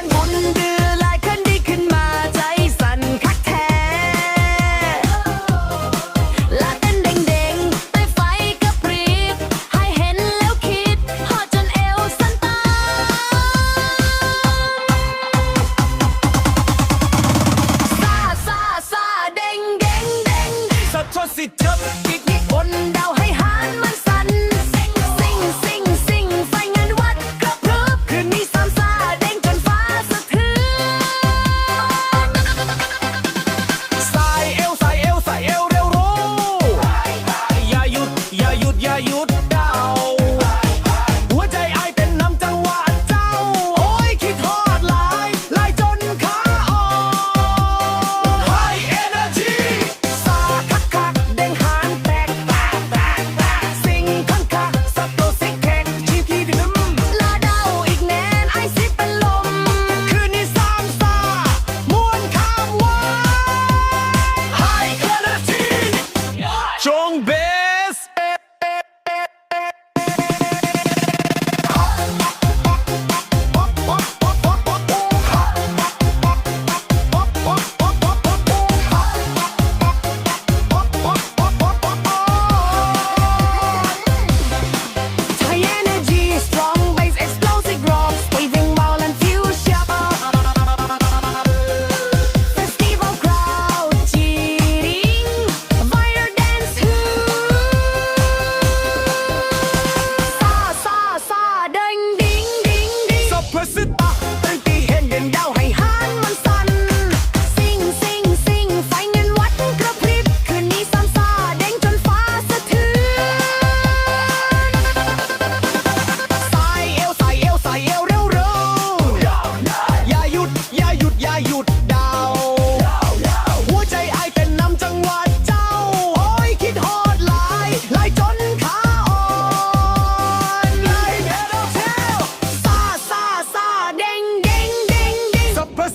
านหมุนเดือลายขึ้นดีขึ้นมาใจสั่นคักแท้ลาเต้นเด้งๆใต้ไฟกระพริบให้เห็นแล้วคิดฮอดจนเอวสันตาซาซาซาเด้งเด้งเด้ง สัตว์ทสิทธิ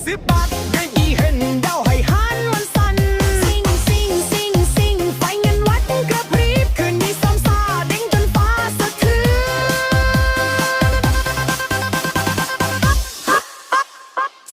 se.